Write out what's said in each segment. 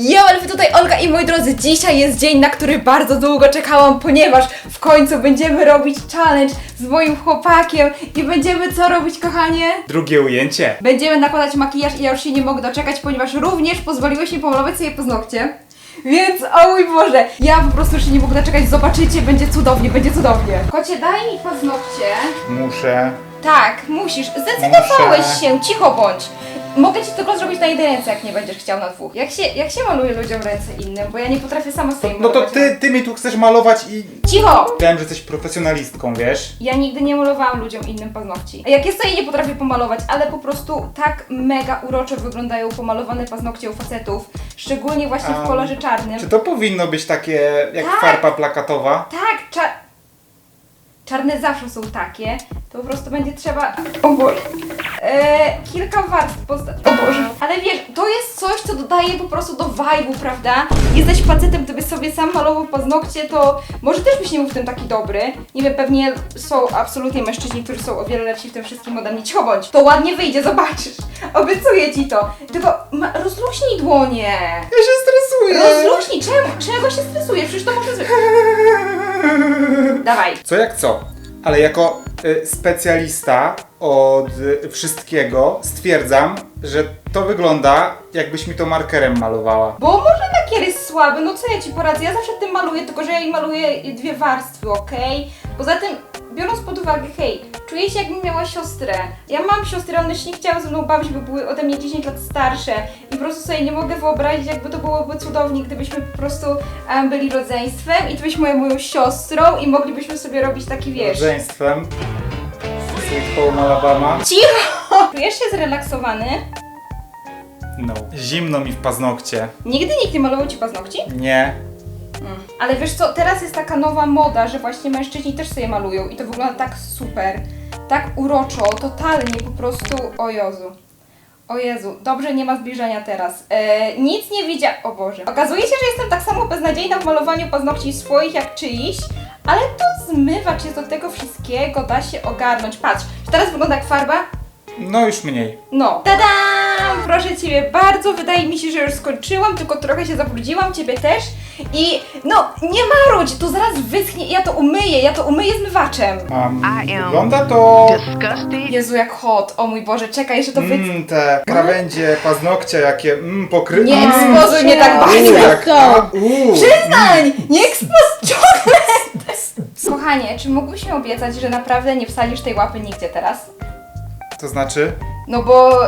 Jo, ale wy tutaj Olga i moi drodzy, dzisiaj jest dzień, na który bardzo długo czekałam, ponieważ w końcu będziemy robić challenge z moim chłopakiem i będziemy co robić, kochanie? Drugie ujęcie. Będziemy nakładać makijaż i ja już się nie mogę doczekać, ponieważ również pozwoliłeś mi pomalować sobie paznokcie. Więc, o mój Boże, ja po prostu już się nie mogę doczekać, zobaczycie, będzie cudownie, będzie cudownie. Kocie, daj mi paznokcie. Muszę. Tak, musisz. Zdecydowałeś Muszę. się, cicho bądź. Mogę ci tylko zrobić na jednej ręce, jak nie będziesz chciał na dwóch. Jak się, jak się maluje ludziom ręce innym, bo ja nie potrafię sama sobie No to malować. ty, ty mi tu chcesz malować i... Cicho! Wiem, że jesteś profesjonalistką, wiesz? Ja nigdy nie malowałam ludziom innym paznokci. A jak jest, to ja nie potrafię pomalować, ale po prostu tak mega uroczo wyglądają pomalowane paznokcie u facetów, szczególnie właśnie w A, kolorze czarnym. Czy to powinno być takie jak Tak. farba plakatowa? Tak, cza... czarne zawsze są takie, to po prostu będzie trzeba... O Boże. E, kilka warstw posta... O Boże. Ale wiesz, to jest coś, co dodaje po prostu do vibe'u, prawda? Jesteś facetem, gdybyś sobie sam malował paznokcie, to może też byś nie był w tym taki dobry. Nie wiem, pewnie są absolutnie mężczyźni, którzy są o wiele lepsi w tym wszystkim ode mnie. Cicho bądź. To ładnie wyjdzie, zobaczysz. Obiecuję ci to. Tylko ma... rozluźnij dłonie. Ja się stresuję! Rozluźnij. Czemu? Czego się stresujesz? Przecież to może... Dawaj. Co jak co? Ale jako y, specjalista od y, wszystkiego stwierdzam, że to wygląda jakbyś mi to markerem malowała. Bo może lakier jest słaby, no co ja ci poradzę? Ja zawsze tym maluję, tylko że ja im maluję dwie warstwy, okej? Poza tym, biorąc pod uwagę, hej, czuję się jakbym miała siostrę. Ja mam siostrę, one się nie chciały ze mną bawić, bo były ode mnie 10 lat starsze i po prostu sobie nie mogę wyobrazić, jakby to byłoby cudownie, gdybyśmy po prostu em, byli rodzeństwem i ty byś moją, moją siostrą i moglibyśmy sobie robić taki, wiesz... Rodzeństwem. Sweet Home Alabama. Cicho! Czujesz się zrelaksowany? No. Zimno mi w paznokcie. Nigdy nikt nie malował ci paznokci? Nie. Mm. Ale wiesz co, teraz jest taka nowa moda, że właśnie mężczyźni też sobie malują i to wygląda tak super, tak uroczo, totalnie po prostu, o Jezu. O Jezu, dobrze nie ma zbliżenia teraz. E, nic nie widzia... O Boże. Okazuje się, że jestem tak samo beznadziejna w malowaniu paznokci swoich jak czyichś, ale to zmywacz jest do tego wszystkiego, da się ogarnąć. Patrz, teraz wygląda jak farba? No już mniej. No. Tadam! Proszę Ciebie bardzo, wydaje mi się, że już skończyłam, tylko trochę się zabrudziłam, Ciebie też. I no, nie marudź, to zaraz wyschnie i ja to umyję, ja to umyję zmywaczem. Um, I am wygląda to... disgusted. Jezu, jak hot, o mój Boże, czekaj, jeszcze to wy... Mmm, te krawędzie paznokcia jakie, mmm, pokry... Nie Mm, ekspozuj mnie tak bardzo. jak, a, uuu, Przestań! Nie ekspos ciągle! Kochanie, czy mógłbyś mi obiecać, że naprawdę nie wsadzisz tej łapy nigdzie teraz? To znaczy? No bo...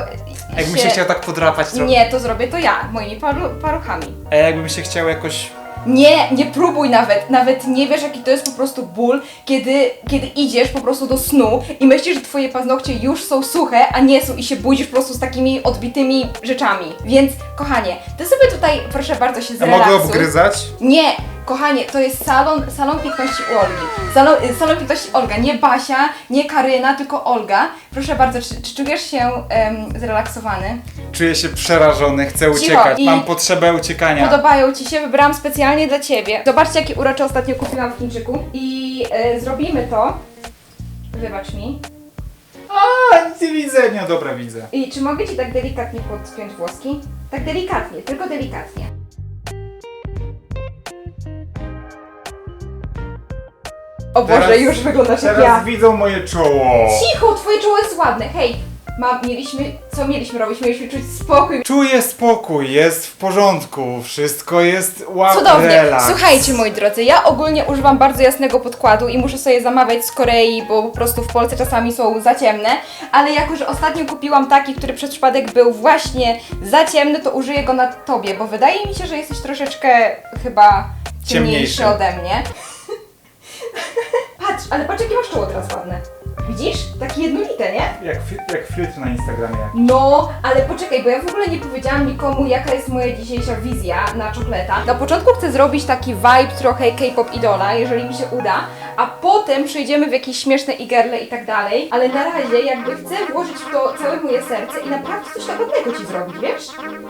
Jakbym się chciał tak podrapać trochę. Nie, to zrobię to ja, moimi paru paruchami. A jakbym się chciał jakoś... Nie, nie próbuj nawet. Nawet nie wiesz, jaki to jest po prostu ból, kiedy, kiedy idziesz po prostu do snu i myślisz, że twoje paznokcie już są suche, a nie są i się budzisz po prostu z takimi odbitymi rzeczami. Więc, kochanie, ty sobie tutaj, proszę bardzo, się A mogę zrelaksuj. obgryzać? Nie, kochanie, to jest salon, salon piękności u Olgi. Salon, y, salon piękności Olga, nie Basia, nie Karyna, tylko Olga. Proszę bardzo, czy, czy czujesz się em, zrelaksowany? Czuję się przerażony, chcę uciekać. i- Mam potrzebę uciekania. Podobają Ci się, wybrałam specjalnie dla Ciebie. Zobaczcie, jakie urocze ostatnio kupiłam w Chińczyku. I e, zrobimy to. Wybacz mi. A, nic nie widzę. Nie, dobra, widzę. I czy mogę Ci tak delikatnie podpiąć włoski? Tak delikatnie, tylko delikatnie. O Boże, Teraz- już wyglądasz jak Teraz ja. widzą moje czoło. Cicho, Twoje czoło jest ładne. Hej, mam, mieliśmy, co mieliśmy robić? Mieliśmy czuć spokój. Czuję spokój, jest w porządku, wszystko jest wow, Cudownie. Słuchajcie, moi drodzy, ja ogólnie używam bardzo jasnego podkładu i muszę sobie zamawiać z Korei, bo po prostu w Polsce czasami są za ciemne, ale jako, że ostatnio kupiłam taki, który przez przypadek był właśnie za ciemny, to użyję go na tobie, bo wydaje mi się, że jesteś troszeczkę chyba ciemniejszy, Ciemniejszy. ode mnie. patrz, ale patrz jakie masz czoło teraz ładne. Widzisz? Takie jednolite, nie? Jak, fi- jak filtr na Instagramie. No, ale poczekaj, bo ja w ogóle nie powiedziałam nikomu, jaka jest moja dzisiejsza wizja na czokoleta. Na początku chcę zrobić taki vibe trochę K-pop idola, jeżeli mi się uda, a potem przejdziemy w jakieś śmieszne igerle i tak dalej, ale na razie jakby chcę włożyć w to całe moje serce i naprawdę coś ładnego ci zrobić, wiesz?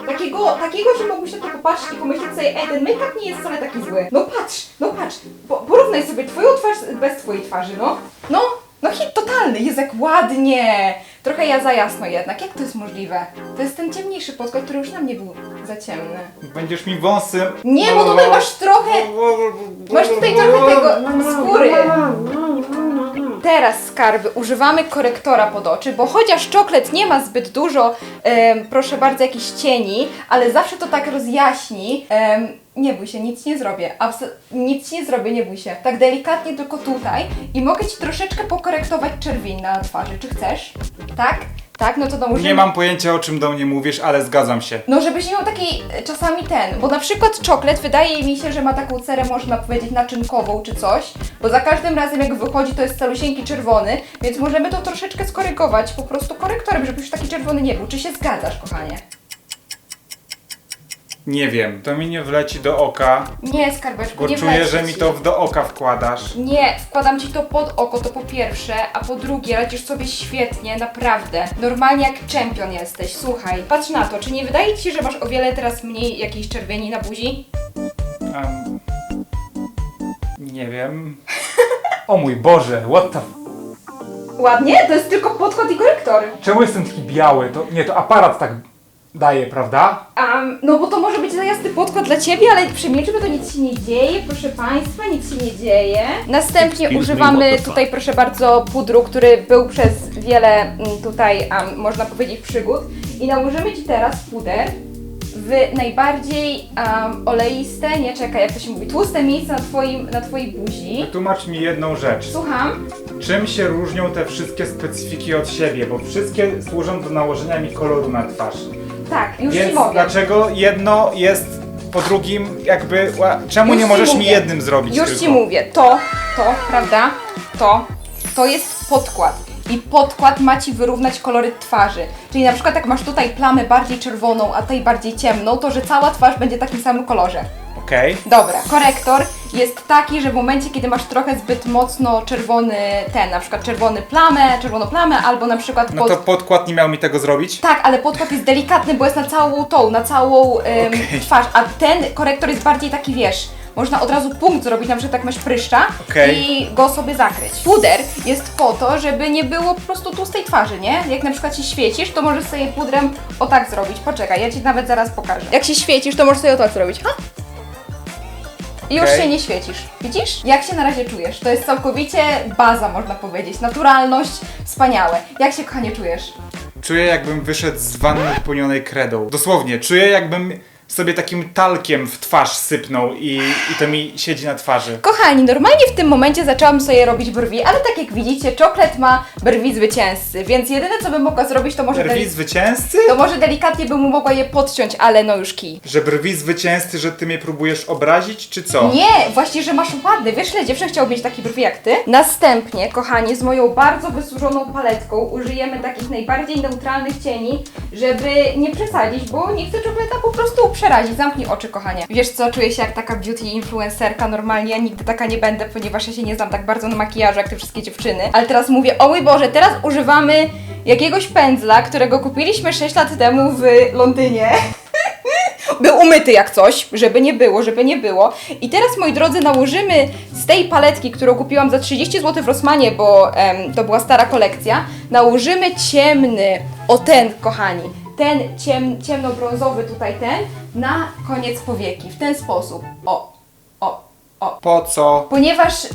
Takiego, takiego, że mógłbyś na to popatrzeć i pomyśleć sobie, ej, ten make-up nie jest wcale taki zły. No patrz, no patrz, po, porównaj sobie twoją twarz bez twojej twarzy, no. No, No hit totalny, jest jak ładnie! Trochę ja za jasno jednak, jak to jest możliwe? To jest ten ciemniejszy podkład, który już na mnie był za ciemny. Będziesz mi wąsy... Nie, bo tutaj masz trochę... Masz tutaj trochę tego skóry. Teraz skarby używamy korektora pod oczy, bo chociaż czoklet nie ma zbyt dużo, em, proszę bardzo, jakichś cieni, ale zawsze to tak rozjaśni. Em, nie bój się, nic nie zrobię. Abs- nic nie zrobię, nie bój się. Tak delikatnie tylko tutaj i mogę Ci troszeczkę pokorektować czerwień na twarzy. Czy chcesz? Tak? Tak? No to dołożymy. Nie mam pojęcia o czym do mnie mówisz, ale zgadzam się. No, żebyś nie miał takiej e, czasami ten, bo na przykład czoklet wydaje mi się, że ma taką cerę, można powiedzieć, naczynkową czy coś, bo za każdym razem jak wychodzi to jest calusieńki czerwony, więc możemy to troszeczkę skorygować po prostu korektorem, żeby już taki czerwony nie był. Czy się zgadzasz, kochanie? Nie wiem, to mi nie wleci do oka, Nie, skarbeczku, bo nie czuję, wleci że mi ci. to w- do oka wkładasz. Nie, wkładam ci to pod oko, to po pierwsze, a po drugie radzisz sobie świetnie, naprawdę. Normalnie jak czempion jesteś. Słuchaj, patrz na to, czy nie wydaje ci się, że masz o wiele teraz mniej jakiejś czerwieni na buzi? Em, nie wiem. O mój Boże, what the... Ładnie? To jest tylko podkład i korektor. Czemu jestem taki biały? To, nie, to aparat tak daje, prawda? Um, no bo to może być za jasny podkład dla Ciebie, ale przemilczmy, to nic się nie dzieje, proszę Państwa, nic się nie dzieje. Następnie Excuse me, używamy tutaj, proszę bardzo, pudru, który był przez wiele mm, tutaj, um, można powiedzieć, przygód. I nałożymy Ci teraz puder w najbardziej um, oleiste, nie czekaj, jak to się mówi, tłuste miejsce na, twoim, na Twojej buzi. Wytłumacz mi jedną rzecz. Słucham? Czym się różnią te wszystkie specyfiki od siebie? Bo wszystkie służą do nałożenia mi koloru na twarz. Tak, już Więc Ci mogę. dlaczego jedno jest po drugim jakby... ła- Czemu Już nie ci możesz mi mówię. jednym zrobić Już tylko? Ci mówię, to, to, prawda? To, to jest podkład. I podkład ma Ci wyrównać kolory twarzy. Czyli na przykład jak masz tutaj plamę bardziej czerwoną, a tej bardziej ciemną, to że cała twarz będzie w takim samym kolorze. Okej. Dobra, korektor jest taki, że w momencie, kiedy masz trochę zbyt mocno czerwony ten, na przykład czerwony plamę, czerwoną plamę, albo na przykład No pod... to podkład nie miał mi tego zrobić? Tak, ale podkład jest delikatny, bo jest na całą tą, na całą ym, Okej. twarz, a ten korektor jest bardziej taki, wiesz, można od razu punkt zrobić, na przykład tak masz pryszcza Okej. i go sobie zakryć. Puder jest po to, żeby nie było po prostu tłustej twarzy, nie? Jak na przykład się świecisz, to możesz sobie pudrem o tak zrobić. Poczekaj, ja Ci nawet zaraz pokażę. Jak się świecisz, to możesz sobie o tak zrobić. Ha? I już Okej. się nie świecisz. Widzisz? Jak się na razie czujesz? To jest całkowicie baza, można powiedzieć. Naturalność, wspaniałe. Jak się, kochanie, czujesz? Czuję jakbym wyszedł z wanny wypełnionej kredą. Dosłownie, czuję jakbym sobie takim talkiem w twarz sypnął i, i to mi siedzi na twarzy. Kochani, normalnie w tym momencie zaczęłam sobie robić brwi, ale tak jak widzicie, czoklet ma brwi zwycięzcy, więc jedyne co bym mogła zrobić, to może, Brwi deli- zwycięzcy? to może delikatnie bym mu mogła je podciąć, ale no już kij. Że brwi zwycięzcy, że ty mnie próbujesz obrazić, czy co? Nie, właśnie, że masz ładny. Wiesz, ile dziewczyn chciał mieć takie brwi jak ty? Następnie, kochani, z moją bardzo wysłużoną paletką użyjemy takich najbardziej neutralnych cieni, żeby nie przesadzić, bo nie chcę czokoleta po prostu przerazić. Zamknij oczy, kochanie. Wiesz co, czuję się jak taka beauty influencerka. Normalnie ja nigdy taka nie będę, ponieważ ja się nie znam tak bardzo na makijażu jak te wszystkie dziewczyny. Ale teraz mówię, o mój Boże, teraz używamy jakiegoś pędzla, którego kupiliśmy 6 lat temu w Londynie. Był umyty jak coś, żeby nie było, żeby nie było. I teraz, moi drodzy, nałożymy z tej paletki, którą kupiłam za 30 zł w Rossmanie, bo em, to była stara kolekcja, nałożymy ciemny, o ten, kochani, ten ciem, ciemnobrązowy tutaj ten, na koniec powieki, w ten sposób. O, o, o. Po co? Ponieważ y,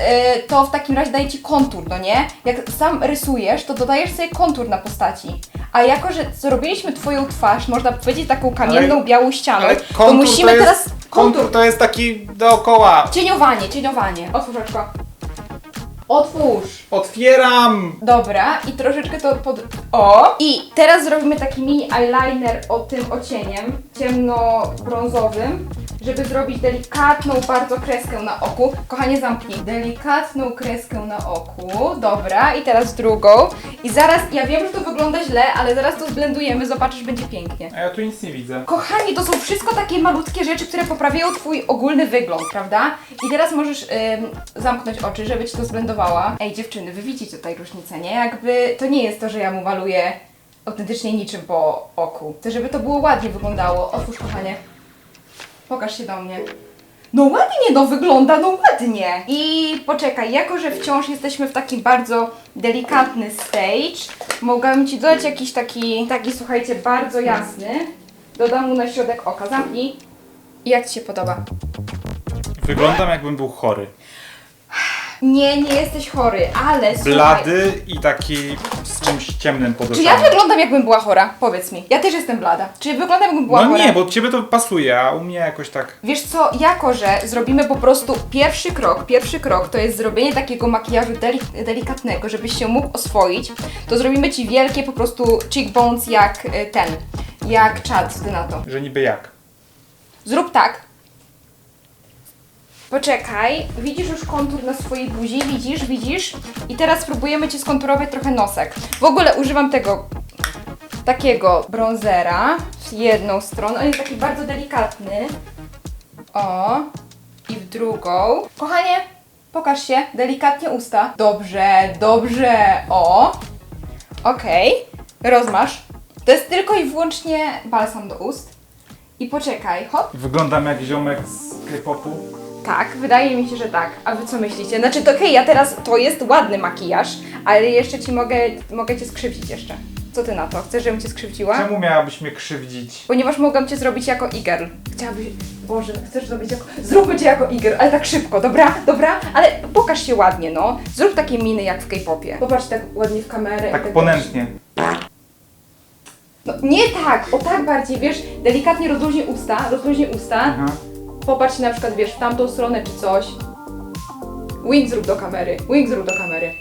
to w takim razie daje ci kontur, no nie? Jak sam rysujesz, to dodajesz sobie kontur na postaci. A jako, że zrobiliśmy twoją twarz, można powiedzieć taką kamienną, Ale- białą ścianą, Ale to kontur musimy to jest, teraz kontur to jest taki dookoła. Cieniowanie, cieniowanie. Otwórz oczko. Otwórz. Otwieram! Dobra, i troszeczkę to pod... O! I teraz zrobimy taki mini eyeliner o tym ocieniem, ciemno-brązowym, żeby zrobić delikatną bardzo kreskę na oku. Kochanie, zamknij. Delikatną kreskę na oku. Dobra, i teraz drugą. I zaraz, ja wiem, że to wygląda źle, ale zaraz to zblendujemy, zobaczysz, będzie pięknie. A ja tu nic nie widzę. Kochani, to są wszystko takie malutkie rzeczy, które poprawiają Twój ogólny wygląd, prawda? I teraz możesz ym, zamknąć oczy, żeby Ci to zblendowała. Ej, dziewczyny, Wy widzicie tutaj różnicę, nie? Jakby to nie jest to, że ja mu maluję autentycznie niczym po oku. Chcę, żeby to było ładnie wyglądało. Otwórz, kochanie. Pokaż się do mnie. No ładnie, no wygląda, no ładnie. I poczekaj, jako że wciąż jesteśmy w takim bardzo delikatny stage, mogłabym Ci dodać jakiś taki, taki słuchajcie, bardzo jasny. Dodam mu na środek oka. Zamknij. I jak Ci się podoba? Wyglądam jakbym był chory. Nie, nie jesteś chory, ale słuchaj. Blady i taki z czymś ciemnym pod Czy oczami. ja wyglądam jakbym była chora? Powiedz mi. Ja też jestem blada. Czy wyglądam jakbym była No chora? nie, bo ciebie to pasuje, a u mnie jakoś tak... Wiesz co, jako że zrobimy po prostu pierwszy krok, pierwszy krok to jest zrobienie takiego makijażu deli- delikatnego, żebyś się mógł oswoić, to zrobimy Ci wielkie po prostu cheekbones jak y, ten, jak czad, ty na to. Że niby jak. Zrób tak. Poczekaj, widzisz już kontur na swojej buzi, widzisz, widzisz? I teraz spróbujemy Ci skonturować trochę nosek. W ogóle używam tego, takiego bronzera w jedną stronę, on jest taki bardzo delikatny. O, i w drugą. Kochanie, pokaż się, delikatnie usta. Dobrze, dobrze, o. Okej, rozmasz. To jest tylko i wyłącznie balsam do ust. I poczekaj, hop. Wyglądam jak ziomek z K-popu. Tak, wydaje mi się, że tak. A wy co myślicie? Znaczy, to okej, ja teraz, to jest ładny makijaż, ale jeszcze ci mogę, mogę cię skrzywdzić jeszcze. Co ty na to? Chcesz, żebym cię skrzywdziła? Czemu miałabyś mnie krzywdzić? Ponieważ mogłam cię zrobić jako e-girl. Chciałabyś... Boże, chcesz zrobić jako... Zróbmy cię jako e-girl, ale tak szybko, dobra? Dobra? Ale pokaż się ładnie, no. Zrób takie miny jak w K-popie. Popatrz tak ładnie w kamerę. i Tak tak ponętnie. No, nie tak, o tak bardziej, wiesz, delikatnie rozluźnij usta, rozluźnij usta. Aha. Popatrz na przykład, wiesz, w tamtą stronę czy coś. Wing zrób do kamery. Wing zrób do kamery.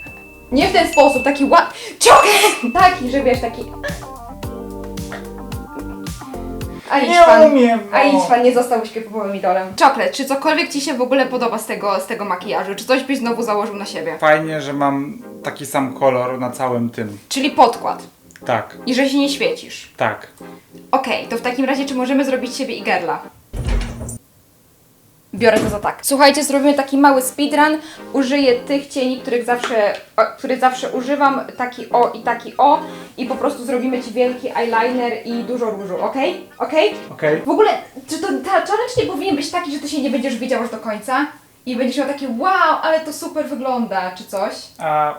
Nie w ten sposób, taki ład... Ciąg! Taki, że wiesz, taki... A idź Nie pan. umiem, no. A idź pan, nie został popowym idolem. Czoklet, czy cokolwiek Ci się w ogóle podoba z tego, z tego makijażu? Czy coś byś znowu założył na siebie? Fajnie, że mam taki sam kolor na całym tym. Czyli podkład. Tak, I że się nie świecisz. tak. Okej, to w takim razie czy możemy zrobić siebie i gerla? Biorę to za tak. Słuchajcie, zrobimy taki mały speedrun. Użyję tych cieni, których zawsze, o, zawsze używam. Taki o i taki o. I po prostu zrobimy Ci wielki eyeliner i dużo różu, okej? Okej? Okej. W ogóle, czy to ta challenge nie powinien być taki, że Ty się nie będziesz widział aż do końca? I będziesz miał takie wow, ale to super wygląda, czy coś? A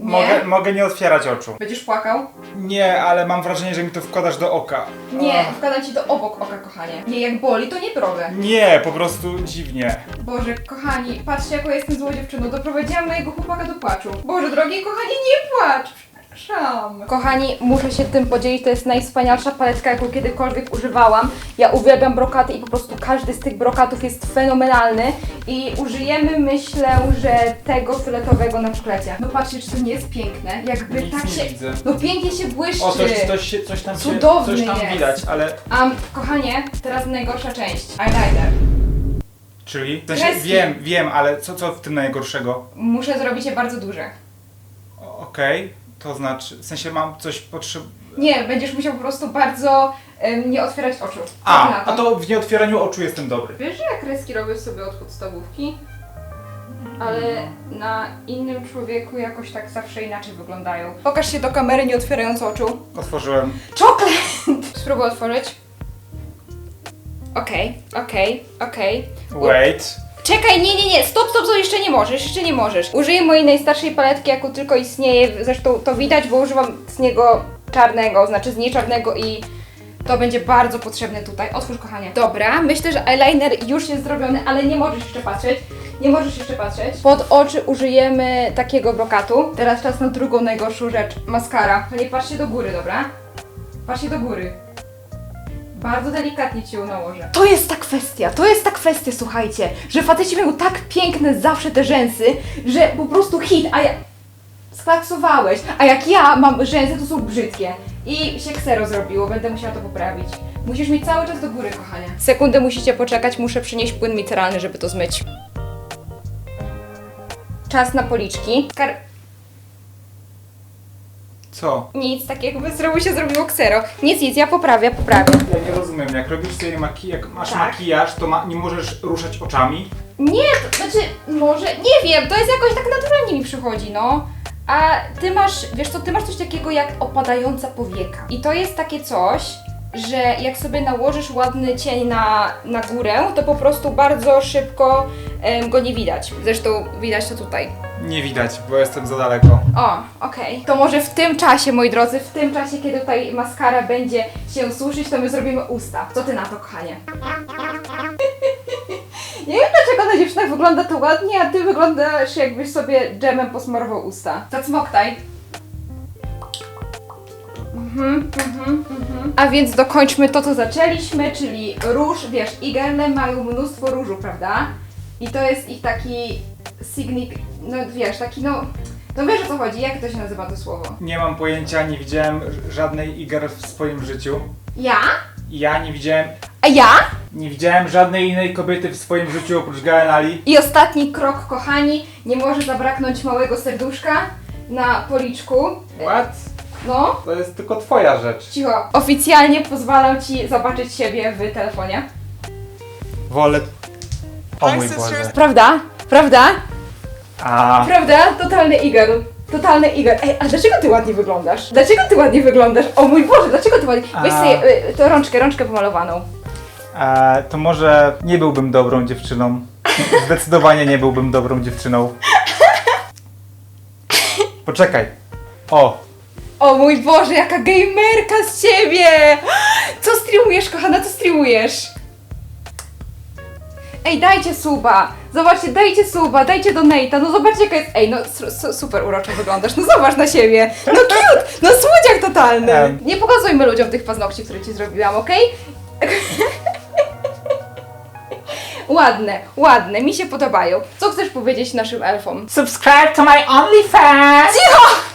Nie? mogę, mogę nie otwierać oczu. Będziesz płakał? Nie, ale mam wrażenie, że mi to wkładasz do oka. Nie, Ach. wkładam Ci to obok oka, kochanie. Nie, jak boli, to nie drogę. Nie, po prostu dziwnie. Boże, kochani, patrzcie jaką jestem złą dziewczyną. Doprowadziłam mojego chłopaka do płaczu. Boże, drogi kochani, nie płacz! Przepraszam. Kochani, muszę się tym podzielić. To jest najwspanialsza paletka, jaką kiedykolwiek używałam. Ja uwielbiam brokaty i po prostu każdy z tych brokatów jest fenomenalny. I użyjemy, myślę, że tego fioletowego na szklecie. No patrzcie, czy to nie jest piękne? Jakby Nic tak nie się... widzę. No pięknie się błyszczy. O, coś, coś, się, coś tam się, Cudowny coś tam jest. widać, ale... A kochanie, teraz najgorsza część. Eyeliner. Czyli? W sensie, Kreski. wiem, wiem, ale co, co w tym najgorszego? Muszę zrobić je bardzo duże. O, Okej, to znaczy, w sensie mam coś potrzeb... Nie, będziesz musiał po prostu bardzo em, nie otwierać oczu. A, na a to w nieotwieraniu oczu jestem dobry. Wiesz, że ja kreski robię sobie od podstawówki? Ale na innym człowieku jakoś tak zawsze inaczej wyglądają. Pokaż się do kamery nie otwierając oczu. Otworzyłem. Czoklet! Spróbuj otworzyć. Okej, okej, okej. Wait. Czekaj, nie, nie, nie, stop, stop, stop, jeszcze nie możesz, jeszcze nie możesz. Użyję mojej najstarszej paletki, jaką tylko istnieje, zresztą to widać, bo używam z niego czarnego, znaczy z niej czarnego i to będzie bardzo potrzebne tutaj. Otwórz, kochanie. Dobra, myślę, że eyeliner już jest zrobiony, ale nie możesz jeszcze patrzeć. Nie możesz jeszcze patrzeć. Pod oczy użyjemy takiego brokatu. Teraz czas na drugą najgorszą rzecz, maskara. Nie patrzcie do góry, dobra? Patrzcie do góry. Bardzo delikatnie ci ją nałożę. To jest ta kwestia, to jest ta kwestia, słuchajcie, że faceci mają tak piękne zawsze te rzęsy, że po prostu hit, a ja... Sklaksowałeś, a jak ja mam rzęsy, to są brzydkie. I się ksero zrobiło, będę musiała to poprawić. Musisz mieć cały czas do góry, kochanie. Sekundę musicie poczekać, muszę przynieść płyn miceralny, żeby to zmyć. Czas na policzki. Kar... Co? Nic, tak jakby zrobiło się zrobiło ksero. Nic, nic, ja poprawię, poprawię. Ja nie rozumiem, jak robisz sobie maki jak masz Tak. makijaż, to ma, nie możesz ruszać oczami? Nie, to znaczy, może, nie wiem, to jest jakoś tak naturalnie mi przychodzi, no. A ty masz, wiesz co, ty masz coś takiego jak opadająca powieka. I to jest takie coś, że jak sobie nałożysz ładny cień na, na górę, to po prostu bardzo szybko go nie widać. Zresztą widać to tutaj. Nie widać, bo jestem za daleko. O, okej. To może w tym czasie, moi drodzy, w tym czasie, kiedy tutaj maskara będzie się suszyć, to my zrobimy usta. Co ty na to, kochanie? Nie wiem, dlaczego na dziewczynach wygląda to ładnie, a ty wyglądasz jakbyś sobie dżemem posmarował usta. Zacmoktaj. Mhm, mhm, mhm. A więc dokończmy to, co zaczęliśmy, czyli róż. Wiesz, igelne mają mnóstwo różu, prawda? I to jest ich taki signik, no wiesz, taki no... No wiesz o co chodzi, jak to się nazywa to słowo? Nie mam pojęcia, nie widziałem ż- żadnej iger w swoim życiu. Ja? Ja nie widziałem, A ja? nie widziałem żadnej innej kobiety w swoim życiu oprócz Galen Ali. I ostatni krok, kochani, nie może zabraknąć małego serduszka na policzku. What? No, To jest tylko twoja rzecz. cicho. Oficjalnie pozwalam ci zobaczyć siebie w telefonie. Wolę... O mój Boże. Prawda? Prawda? A, Prawda? Totalny Igor. Totalny Igor. Ej, a dlaczego ty ładnie wyglądasz? Dlaczego ty ładnie wyglądasz? O mój Boże, dlaczego ty ładnie... Weź A. sobie y, to rączkę, rączkę pomalowaną. a, to może nie byłbym dobrą dziewczyną. Zdecydowanie nie byłbym dobrą dziewczyną. Poczekaj. O, O mój Boże, jaka gamerka z ciebie! Co streamujesz, kochana, co streamujesz? Ej, dajcie suba! Zobaczcie, dajcie suba, dajcie donate'a, no zobaczcie jaka jest... Ej, no su- su- super uroczo wyglądasz, no zobacz na siebie! No cute! No słodziak totalny! Em. Nie pokazujmy ludziom tych paznokci, które ci zrobiłam, okej? ładne, ładne, mi się podobają. Co chcesz powiedzieć naszym elfom? subscribe to my OnlyFans! Cicho!